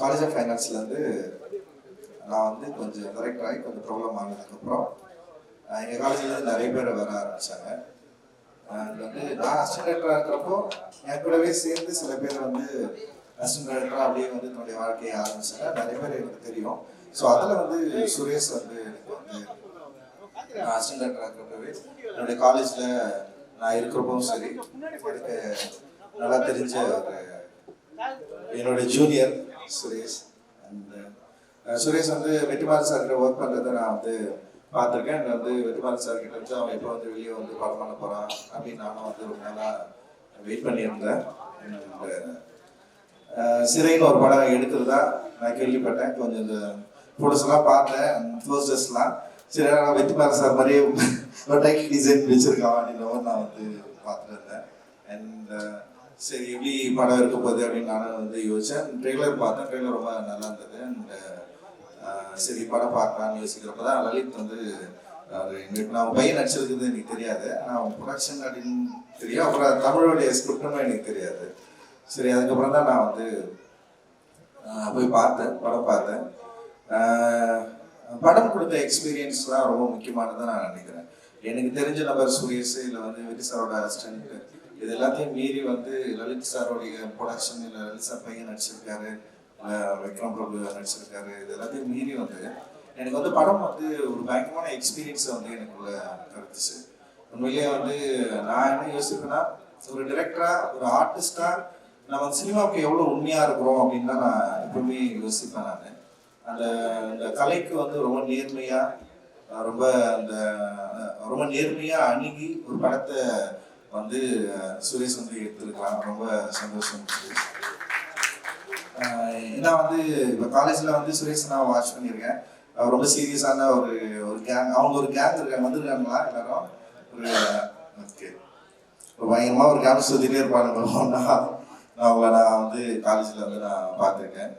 College of ஃபைனான்ஸ்லேருந்து நான் வந்து கொஞ்சம் டைரக்டர் ஆகி கொஞ்சம் ப்ராப்ளம் ஆனதுக்கப்புறம் எங்கள் காலேஜ்லேருந்து நிறைய பேர் வர ஆரம்பித்தாங்க அண்ட் வந்து நான் அசிஸ்டன்ட் இருக்கிறப்போ என் கூடவே சேர்ந்து சில பேர் வந்து அசிஸ்டன்ட் டைரக்டராக அப்படியே வந்து தன்னுடைய வாழ்க்கையை ஆரம்பிச்சாங்க. நிறைய பேர் எனக்கு தெரியும். ஸோ அதில் வந்து சுரேஷ் வந்து எனக்கு வந்து நான் அசிஸ்டன்ட் இருக்கிறப்பவே என்னுடைய காலேஜில் நான் இருக்கிறப்பவும் சரி எனக்கு நல்லா தெரிஞ்ச ஒரு என்னோட junior Suresh. And uh, Suresh வந்து வெற்றிமாறன் சார் கிட்ட ஒர்க் பண்ணுறதை நான் வந்து பார்த்துருக்கேன். அண்ட் வந்து வெற்றிமாறன் சார் கிட்ட அவன் எப்போ வந்து வெளியே வந்து படம் பண்ண போகிறான் அப்படின்னு நானும் வந்து ரொம்ப நாளாக வெயிட் பண்ணியிருந்தேன். Uh, uh, சிறைன்னு ஒரு படம் எடுக்கிறதா நான் கேள்விப்பட்டேன். கொஞ்சம் இந்த ஃபோட்டோஸ்லாம் பார்த்தேன். போஸ்டர்ஸ்லாம் சரி நான் வெற்றிமாறன் சார் மாதிரியே ஒரு டைட்டில் டிசைன் வச்சிருக்கான் அப்படின்ற நான் வந்து பார்த்துட்டு இருந்தேன். அண்ட் சரி எப்படி படம் இருக்க போகுது அப்படின்னு நானும் வந்து யோசிச்சேன். ட்ரெய்லர் பார்த்தேன். ட்ரெய்லர் ரொம்ப நல்லா இருந்தது. அண்ட் சரி படம் பார்க்கலாம்னு யோசிக்கிறப்ப தான் லலித் வந்து எங்களுக்கு நான் பையன் நடிச்சிருக்குது எனக்கு தெரியாது. ஆனால் ப்ரொடக்ஷன் அப்படின்னு தெரியும். அப்புறம் தமிழோடைய ஸ்கிரிப்டும் எனக்கு தெரியாது. சரி அதுக்கப்புறம் தான் நான் வந்து போய் பார்த்தேன். படம் பார்த்தேன். படம் கொடுத்த எக்ஸ்பீரியன்ஸ் தான் ரொம்ப முக்கியமானதான் நான் நினைக்கிறேன். எனக்கு தெரிஞ்ச நபர் சுரேஷ் இல்லை வந்து வெற்றி சாரோட அசிஸ்டன்ட் இது எல்லாத்தையும் மீறி வந்து லலித் சாரோடைய ப்ரொடக்ஷன் இல்லை லலித் சார் பையன் நடிச்சிருக்காரு விக்ரம் பிரபு நடிச்சிருக்காரு இது எல்லாத்தையும் மீறி வந்து எனக்கு வந்து படம் வந்து ஒரு பயங்கரமான எக்ஸ்பீரியன்ஸை வந்து எனக்குள்ள கருத்துச்சு உண்மையிலேயே வந்து நான் என்ன யோசிப்பேன்னா ஒரு டிரெக்டரா ஒரு ஆர்டிஸ்டா நம்ம சினிமாவுக்கு எவ்வளோ உண்மையா இருக்கிறோம் அப்படின்னு தான் நான் எப்பவுமே யோசிப்பேன் நான். அந்த அந்த கலைக்கு வந்து ரொம்ப நேர்மையா ரொம்ப அந்த ரொம்ப நேர்மையா அணுகி ஒரு படத்தை வந்து சுரேஷ் வந்து எடுத்திருக்கலாம் ரொம்ப சந்தோஷம். ஏன்னா வந்து இப்போ காலேஜில் வந்து சுரேஷ் நான் வாட்ச் பண்ணியிருக்கேன். அவர் ரொம்ப சீரியஸான ஒரு ஒரு கேங் அவங்க ஒரு கேங் இருக்காங்க. வந்திருக்காங்களா எல்லாரும்? ஒரு ஓகே. ஒரு பயங்கரமாக ஒரு கேங் சுற்றிட்டே இருப்பாங்க. நான் அவங்கள நான் வந்து காலேஜில் வந்து நான் பார்த்துருக்கேன்.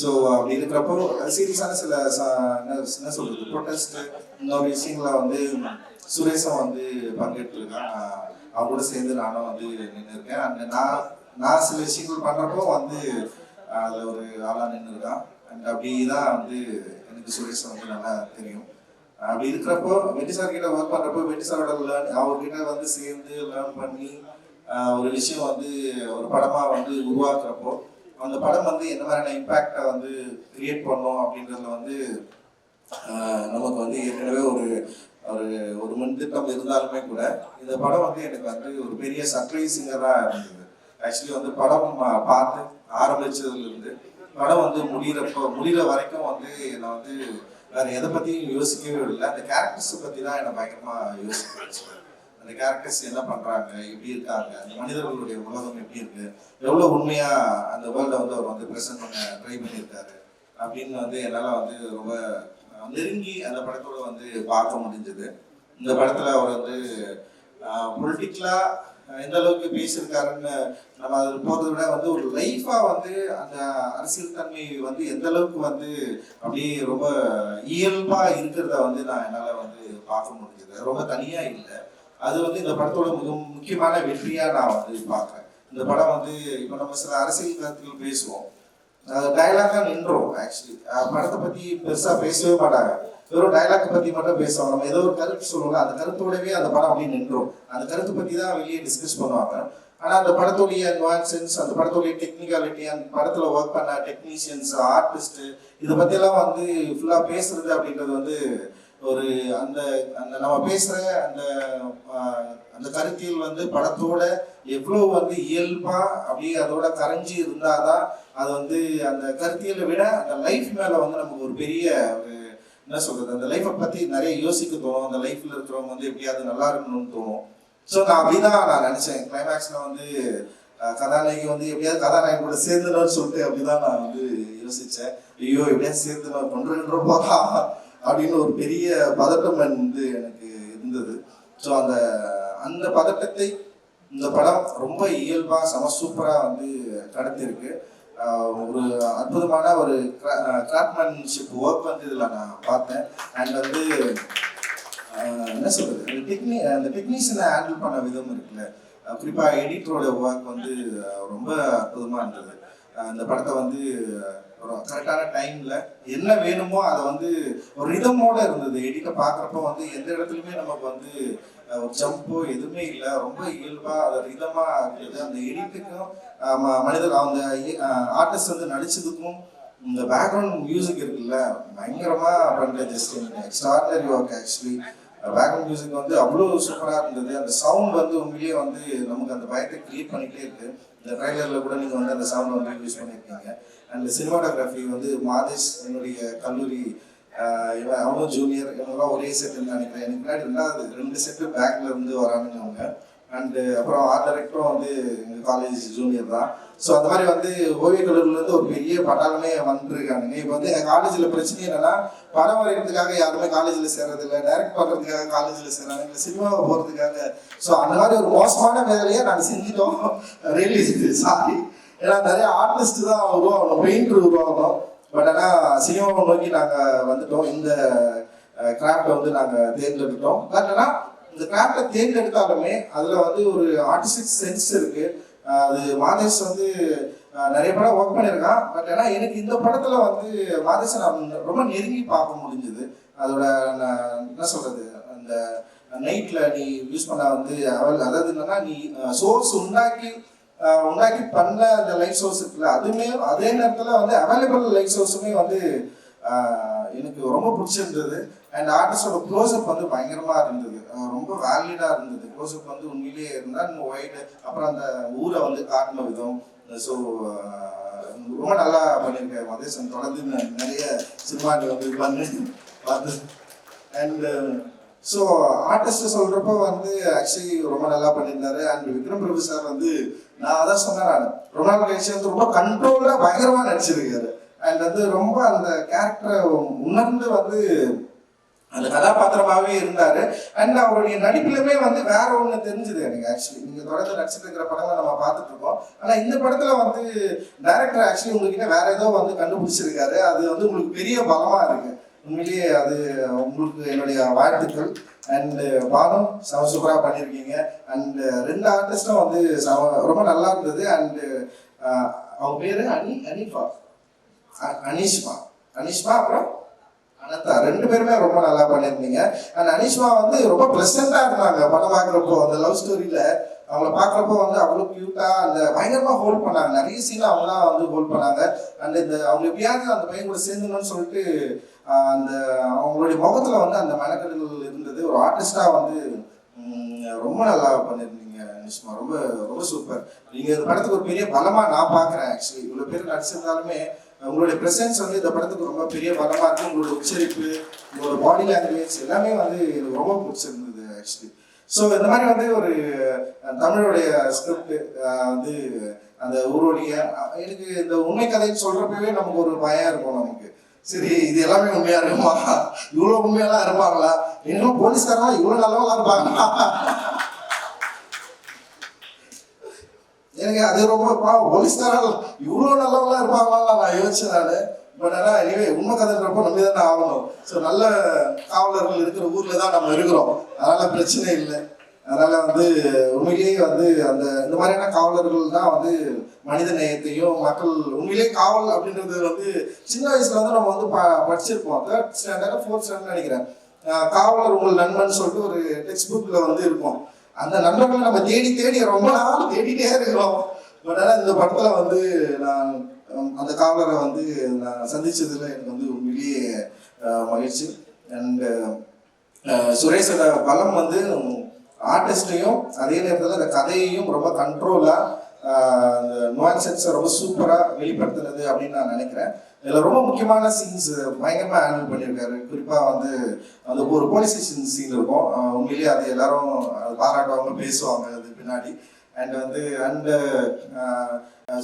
ஸோ அப்படி இருக்கிறப்போ சீரியஸான சில என்ன சொல்றது? ப்ரொட்டஸ்ட் இன்னொரு விஷயங்கள வந்து சுரேஷும் வந்து பங்கேற்றிருக்கான் நான் அவங்க கூட சேர்ந்து நானும் வந்து நின்று இருக்கேன் அண்ட் நான் நான் சில விஷயங்கள் பண்ணுறப்போ வந்து அதில் ஒரு ஆளாக நின்று இருக்கான் அண்ட் அப்படி தான் வந்து எனக்கு சுரேஷ் வந்து நல்லா தெரியும். அப்படி இருக்கிறப்போ வெட்டி சார் கிட்ட ஒர்க் பண்ணுறப்போ வெட்டி சாரோட லேர்ன் அவர்கிட்ட வந்து சேர்ந்து லேர்ன் பண்ணி ஒரு விஷயம் வந்து ஒரு படமாக வந்து உருவாக்குறப்போ அந்த படம் வந்து என்ன மாதிரியான இம்பேக்டை வந்து கிரியேட் பண்ணோம் அப்படின்றதுல வந்து நமக்கு வந்து ஏற்கனவே ஒரு ஒரு ஒரு முன்திட்டம் இருந்தாலுமே கூட இந்த படம் வந்து எனக்கு வந்து ஒரு பெரிய சர்ப்ரைஸுங்கிறதா இருந்தது. ஆக்சுவலி வந்து படம் பார்த்து ஆரம்பிச்சதுலேருந்து படம் வந்து முடிகிறப்போ முடிகிற வரைக்கும் வந்து என்னை வந்து வேற எதை பற்றியும் யோசிக்கவே இல்லை. அந்த கேரக்டர்ஸை பற்றி தான் என்னை பயங்கரமாக யோசிக்க அந்த கேரக்டர்ஸ் என்ன பண்ணுறாங்க எப்படி இருக்காங்க அந்த மனிதர்களுடைய உலகம் எப்படி இருக்குது எவ்வளோ உண்மையாக அந்த வேர்ல்டை வந்து அவர் வந்து ப்ரெசென்ட் பண்ண ட்ரை பண்ணியிருக்காரு அப்படின்னு வந்து என்னால் வந்து ரொம்ப நெருங்கி அந்த படத்தோட வந்து பார்க்க முடிஞ்சது. இந்த படத்துல அவர் வந்து பொலிட்டிக்கலா எந்த அளவுக்கு பேசியிருக்காருன்னு நம்ம அதில் போகிறத விட வந்து ஒரு லைஃபா வந்து அந்த அரசியல் தன்மை வந்து எந்த அளவுக்கு வந்து அப்படியே ரொம்ப இயல்பா இருக்கிறத வந்து நான் என்னால வந்து பார்க்க முடிஞ்சது. ரொம்ப தனியா இல்லை. அது வந்து இந்த படத்தோட மிக முக்கியமான வெற்றியா நான் வந்து பார்க்குறேன். இந்த படம் வந்து இப்போ நம்ம சில அரசியல் கருத்துக்கள் பேசுவோம். டயலாக தான் நின்றோம் ஆக்சுவலி படத்தை பத்தி பெருசா பேசவே மாட்டாங்க. வெறும் டயலாக் பத்தி மட்டும் பேசுவாங்க. நம்ம ஏதோ ஒரு கருத்து சொல்லுவோம் அந்த கருத்தோடவே அந்த படம் அப்படியே நின்றோம். அந்த கருத்து பத்தி தான் வெளியே டிஸ்கஸ் பண்ணுவாங்க. ஆனா அந்த படத்துடைய nuances அந்த படத்துடைய டெக்னிக்காலிட்டி அந்த படத்துல ஒர்க் பண்ண டெக்னீஷியன்ஸ் ஆர்டிஸ்ட் இதை பத்தி எல்லாம் வந்து ஃபுல்லா பேசுறது அப்படின்றது வந்து ஒரு அந்த அந்த நம்ம பேசுற அந்த அந்த கருத்தியல் வந்து படத்தோட எவ்வளவு வந்து இயல்பா அப்படியே அதோட கரைஞ்சி இருந்தாதான் அது வந்து அந்த கருத்தியலை விட அந்த லைஃப் மேல வந்து நமக்கு ஒரு பெரிய ஒரு என்ன சொல்றது அந்த லைஃப்பை பத்தி நிறைய யோசிக்க தோணும். அந்த லைஃப்ல இருக்கிறவங்க வந்து எப்படியாவது நல்லா இருக்கணும்னு தோணும். ஸோ நான் அப்படிதான் நான் நினைச்சேன். கிளைமேக்ஸ்ல வந்து கதாநாயகி வந்து எப்படியாவது கதாநாயகன் கூட சேர்ந்துடணும்னு சொல்லிட்டு அப்படிதான் நான் வந்து யோசிச்சேன். ஐயோ எப்படியாவது சேர்ந்து நான் கொண்டு போதா அப்படின்னு ஒரு பெரிய பதட்டம் வந்து எனக்கு இருந்தது. ஸோ அந்த அந்த பதட்டத்தை இந்த படம் ரொம்ப இயல்பா செம சூப்பரா வந்து கடத்திருக்கு. ஒரு அற்புதமான ஒரு கிராஃப்ட்மேன்ஷிப் ஒர்க் வந்து இதில் நான் பார்த்தேன். அண்ட் வந்து என்ன சொல்றது? அந்த டெக்னி அந்த டெக்னீஷியனை ஹேண்டில் பண்ண விதம் இருக்குல்ல. குறிப்பாக எடிட்டரோட ஒர்க் வந்து ரொம்ப அற்புதமாக இருந்தது. அந்த படத்தை வந்து ஒரு கரெக்டான டைம்ல என்ன வேணுமோ அதை வந்து ஒரு ரிதமோட இருந்தது. எடிட்டை பார்க்குறப்போ வந்து எந்த இடத்துலையுமே நமக்கு வந்து ஒரு ஜம்போ எதுவுமே இல்லை. ரொம்ப இயல்பா அது ரிதமா இருந்தது அந்த எடிட்டுக்கும் மனிதர் அந்த ஆர்டிஸ்ட் வந்து நடிச்சதுக்கும் இந்த பேக்ரவுண்ட் மியூசிக் இருக்குல்ல பயங்கரமா பண்ற Justin extraordinary work actually background music வந்து அவ்வளோ சூப்பராக இருந்தது. அந்த சவுண்ட் வந்து உண்மையிலேயே வந்து நமக்கு அந்த பயத்தை கிரியேட் பண்ணிக்கிட்டே இருக்கு. இந்த ட்ரைலரில் கூட நீங்கள் வந்து அந்த சவுண்ட் வந்து யூஸ் பண்ணியிருக்கீங்க அண்ட் சினிமாட்டோகிராஃபி வந்து மாதேஷ் என்னுடைய கல்லூரி இவன் அவனும் ஜூனியர் இவங்கெல்லாம் ஒரே செட்டுன்னு நினைக்கிறேன். எனக்கு முன்னாடி ரெண்டாவது ரெண்டு செட்டு பேக்கில் இருந்து வரானுங்க அவங்க. அண்டு uh, அப்புறம் ஆர்ட் டைரக்டரும் வந்து எங்கள் காலேஜ் ஜூனியர் தான். ஸோ அந்த மாதிரி வந்து ஓவிய கல்லூரிலேருந்து ஒரு பெரிய பட்டாளமே வந்துருக்கானுங்க இப்போ வந்து எங்கள் காலேஜில் பிரச்சனை என்னன்னா படம் வரைகிறதுக்காக யாருமே காலேஜில் சேர்றதில்ல டைரக்ட் பண்ணுறதுக்காக காலேஜில் சேர்றாங்க இல்லை சினிமாவை போகிறதுக்காக ஸோ அந்த மாதிரி ஒரு மோசமான வேலையை நாங்கள் செஞ்சிட்டோம். ரியலி சாரி ஏன்னா நிறைய ஆர்டிஸ்ட் தான் உருவாகணும் பெயிண்டர் உருவாகணும். பட் ஆனால் சினிமாவை நோக்கி நாங்கள் வந்துட்டோம். இந்த கிராஃப்டை வந்து நாங்கள் தேர்ந்தெடுத்தோம். பட் ஆனால் இந்த கிராஃப்டை தேர்ந்தெடுத்தாலுமே அதில் வந்து ஒரு ஆர்டிஸ்டிக் சென்ஸ் இருக்கு. அது மாதேஷ் வந்து நிறைய படம் ஒர்க் பண்ணியிருக்கான் பட் ஆனால் எனக்கு இந்த படத்தில் வந்து மாதேஷை நான் ரொம்ப நெருங்கி பார்க்க முடிஞ்சது. அதோட நான் என்ன சொல்கிறது அந்த நைட்டில் நீ யூஸ் பண்ண வந்து அவள் அதாவது என்னன்னா நீ சோர்ஸ் உண்டாக்கி உண்டாக்கி பண்ண அந்த லைட் சோர்ஸ் இருக்குல்ல அதுவுமே அதே நேரத்தில் வந்து அவைலபிள் லைட் சோர்ஸுமே வந்து எனக்கு ரொம்ப பிடிச்சிருந்தது. அண்ட் ஆர்டிஸ்டோட க்ளோஸ்அப் வந்து பயங்கரமாக இருந்தது. ரொம்ப வேலிடாக இருந்தது. க்ளோஸ்அப் வந்து உண்மையிலேயே இருந்தால் நம்ம ஒயிட் அப்புறம் அந்த ஊரை வந்து காட்டின விதம். ஸோ ரொம்ப நல்லா பண்ணியிருக்கேன் மதேசன் தொடர்ந்து நிறைய சினிமாக்கள் வந்து பண்ணு பார்த்து அண்ட் ஸோ ஆர்டிஸ்ட் சொல்கிறப்ப வந்து ஆக்சுவலி ரொம்ப நல்லா பண்ணியிருந்தாரு. அண்ட் விக்ரம் பிரபு சார் வந்து நான் அதான் சொன்னேன் நான் ரொம்ப நாள் கழிச்சு வந்து ரொம்ப கண்ட்ரோலாக பயங்கரமாக நடிச்சிருக்காரு. அண்ட் வந்து ரொம்ப அந்த கேரக்டரை உணர்ந்து வந்து அந்த கதாபாத்திரமாவே இருந்தாரு. அண்ட் அவருடைய நடிப்புலமே வந்து வேற ஒண்ணு தெரிஞ்சது எனக்கு ஆக்சுவலி நீங்க தொடர்ந்து நடிச்சிட்டு இருக்கிற படங்களை நம்ம பார்த்துட்டு இருக்கோம். ஆனா இந்த படத்துல வந்து டைரக்டர் ஆக்சுவலி உங்ககிட்ட வேற ஏதோ வந்து கண்டுபிடிச்சிருக்காரு. அது வந்து உங்களுக்கு பெரிய பலமா இருக்கு. உண்மையிலேயே அது உங்களுக்கு என்னுடைய வாழ்த்துக்கள். அண்ட் பானம் செம சூப்பராக பண்ணியிருக்கீங்க. அண்ட் ரெண்டு ஆர்டிஸ்டும் வந்து செம ரொம்ப நல்லா இருந்தது. அண்ட் அவங்க பேரு அனி அனிஃபா. அனிஷ்மா. அனிஷ்மா அப்புறம் அனந்தா ரெண்டு பேருமே ரொம்ப நல்லா பண்ணியிருந்தீங்க. அண்ட் அனிஷ்மா வந்து ரொம்ப ப்ரெசண்டாக இருந்தாங்க. படம் பார்க்குறப்போ அந்த லவ் ஸ்டோரியில் அவங்கள பார்க்குறப்போ வந்து அவ்வளோ க்யூட்டாக அந்த பயங்கரமாக ஹோல்ட் பண்ணாங்க. நிறைய சீன் அவங்க தான் வந்து ஹோல்ட் பண்ணாங்க. அண்ட் இந்த அவங்க எப்படியாவது அந்த பையன் கூட சேர்ந்துணும்னு சொல்லிட்டு அந்த அவங்களுடைய முகத்தில் வந்து அந்த மெனக்கெடுகள் இருந்தது. ஒரு ஆர்டிஸ்டாக வந்து ரொம்ப நல்லா பண்ணியிருந்தீங்க அனிஷ்மா. ரொம்ப ரொம்ப சூப்பர் நீங்கள் இந்த படத்துக்கு ஒரு பெரிய பலமாக நான் பார்க்குறேன் ஆக்சுவலி இவ்வளோ பேர் நடிச்சிருந்தாலுமே உங்களுடைய பிரசன்ஸ் வந்து இந்த படத்துக்கு ரொம்ப பெரிய பலமா இருக்கு. உங்களோட உச்சரிப்பு உங்களோட பாடி லாங்குவேஜ் எல்லாமே வந்து எனக்கு ரொம்ப பிடிச்சிருந்தது ஆக்சுவலி ஸோ இந்த மாதிரி வந்து ஒரு தமிழுடைய ஸ்கிரிப்ட் வந்து அந்த ஊருடைய எனக்கு இந்த உண்மை கதைன்னு சொல்றப்பவே நமக்கு ஒரு பயம் இருக்கும் நமக்கு. சரி இது எல்லாமே உண்மையா இருக்குமா? இவ்வளோ உண்மையெல்லாம் இருப்பாங்களா? இன்னும் போலீஸ்காரெல்லாம் இவ்வளோ நல்லவங்களா இருப்பாங்களா? எனக்கு அது ரொம்ப பாவம். போலீஸ்காரர்கள் இவ்வளோ நல்லவங்களா இருப்பாங்களா நான் யோசிச்சேன் நான். பட் ஆனால் எனிவே உண்மை கதைன்றப்போ நம்பி தானே ஆகணும். ஸோ நல்ல காவலர்கள் இருக்கிற ஊர்ல தான் நம்ம இருக்கிறோம். அதனால பிரச்சனை இல்லை. அதனால வந்து உண்மையிலேயே வந்து அந்த இந்த மாதிரியான காவலர்கள் தான் வந்து மனித நேயத்தையும் மக்கள் உண்மையிலே காவல் அப்படின்றது வந்து சின்ன வயசுல வந்து நம்ம வந்து ப- படிச்சிருப்போம். தேர்ட் ஸ்டாண்டர்ட் ஃபோர்த் ஸ்டாண்டர்ட் நினைக்கிறேன். காவலர் உங்கள் நண்பன் சொல்லிட்டு ஒரு டெக்ஸ்ட் புக்கில் வந்து இருக்கும். அந்த நண்பர்களை நம்ம தேடி தேடி ரொம்ப நாள் தேடிட்டே இருக்கிறோம். பட் ஆனால் இந்த படத்துல வந்து நான் அந்த காவலரை வந்து நான் சந்திச்சதுல எனக்கு வந்து உண்மையிலேயே மகிழ்ச்சி. அண்ட் சுரேஷோட பலம் வந்து ஆர்டிஸ்டையும் அதே நேரத்தில் அந்த கதையையும் ரொம்ப கண்ட்ரோலாக அந்த நுவான்சன்ஸை ரொம்ப சூப்பராக வெளிப்படுத்துனது அப்படின்னு நான் நினைக்கிறேன். இதில் ரொம்ப முக்கியமான சீன்ஸ் பயங்கரமாக ஹேண்டில் பண்ணியிருக்காரு. குறிப்பாக வந்து அந்த ஒரு போலீஸ் ஸ்டேஷன் சீன் இருக்கும். உண்மையிலேயே அது எல்லாரும் பாராட்டுவாங்க பேசுவாங்க அது பின்னாடி. அண்ட் வந்து அண்ட்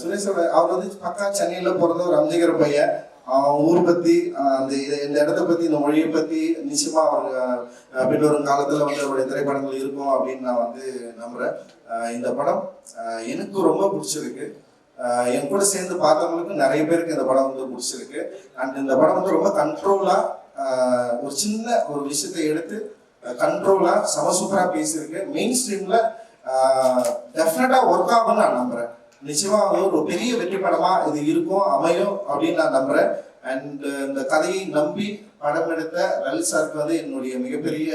சுரேஷோட அவர் வந்து பக்கா சென்னையில் பிறந்த ஒரு அம்ஜிகர் பையன். அவன் ஊர் பற்றி அந்த இந்த இடத்த பற்றி இந்த மொழியை பற்றி நிச்சயமாக அவர் பின்வரும் காலத்தில் வந்து அவருடைய திரைப்படங்கள் இருக்கும் அப்படின்னு நான் வந்து நம்புகிறேன் இந்த படம் எனக்கு ரொம்ப பிடிச்சிருக்கு. என் கூட சேர்ந்து பார்த்தவங்களுக்கு நிறைய பேருக்கு இந்த படம் வந்து பிடிச்சிருக்கு. அண்ட் இந்த படம் வந்து ரொம்ப கண்ட்ரோலாக ஒரு சின்ன ஒரு விஷயத்தை எடுத்து கண்ட்ரோலாக சம சூப்பராக பேசியிருக்கு. மெயின் ஸ்ட்ரீமில் டெஃபினட்டாக ஒர்க் ஆகும்னு நான் நம்புகிறேன் நிச்சயமா ஒரு பெரிய வெற்றி படமா இது இருக்கும் அமையும் அப்படின்னு நான் நம்புறேன். அண்ட் uh, இந்த கதையை நம்பி படம் எடுத்த ரல் சாருக்கு வந்து என்னுடைய மிகப்பெரிய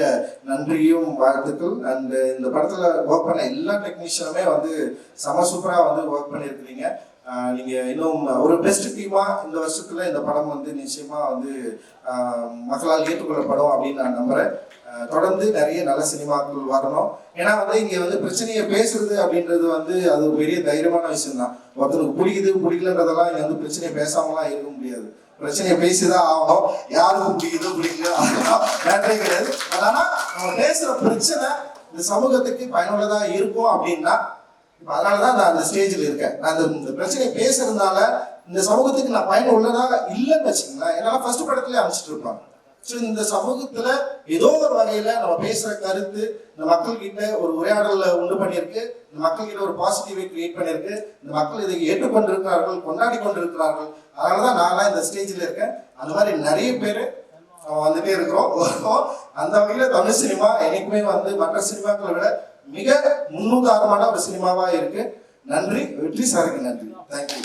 நன்றியும் வாழ்த்துக்கள். அண்ட் uh, இந்த படத்துல ஒர்க் பண்ண எல்லா டெக்னீஷியனுமே வந்து செம சூப்பரா வந்து ஒர்க் பண்ணியிருக்கிறீங்க நீங்கள் நீங்க இன்னும் ஒரு பெஸ்ட் டீமா இந்த வருஷத்துல இந்த படம் வந்து நிச்சயமா வந்து மக்களால் ஏற்றுக்கொள்ளப்படும் அப்படின்னு நான் நம்புறேன். தொடர்ந்து நிறைய நல்ல சினிமாக்கள் வரணும். ஏன்னா வந்து இங்க வந்து பிரச்சனையை பேசுறது அப்படின்றது வந்து அது ஒரு பெரிய தைரியமான விஷயம் தான் ஒருத்தருக்கு பிடிக்குது பிடிக்கலன்றதெல்லாம் இங்க வந்து பிரச்சனையை பேசாமலாம் இருக்க முடியாது. பிரச்சனையை பேசிதான் ஆகணும். யாருக்கும் பிடிக்குதோ பிடிக்கல அப்படின்னா மேட்டரே கிடையாது. ஆனா நம்ம பேசுற பிரச்சனை இந்த சமூகத்துக்கு பயனுள்ளதா இருக்கும் அப்படின்னா அதனாலதான் நான் அந்த ஸ்டேஜில் இருக்கேன். நான் இந்த- பிரச்சனையை பேசுறதுனால இந்த சமூகத்துக்கு நான் பயன் உள்ளதா இல்லைன்னு வச்சுக்கோங்களேன். என்னால ஃபர்ஸ்ட் படத்துலயே அமைச்சிட்டு இருப்பாங்க. ஸோ இந்த சமூகத்துல ஏதோ ஒரு வகையில நம்ம பேசுற கருத்து இந்த மக்கள் கிட்ட ஒரு உரையாடலை உண்டு பண்ணியிருக்கு. இந்த மக்கள் கிட்ட ஒரு பாசிட்டிவை கிரியேட் பண்ணியிருக்கு. இந்த மக்கள் இதை ஏற்றுக்கொண்டிருக்கிறார்கள் கொண்டாடி கொண்டிருக்கிறார்கள். அதனாலதான் நான்லாம் இந்த ஸ்டேஜில் இருக்கேன். அந்த மாதிரி நிறைய பேர் வந்துட்டே இருக்கிறோம். அந்த வகையில தமிழ் சினிமா என்னைக்குமே வந்து மற்ற சினிமாக்களை விட மிக முன்னுதாரணமான ஒரு சினிமாவா இருக்கு. நன்றி. வெற்றி சாருக்கு நன்றி. தேங்க்யூ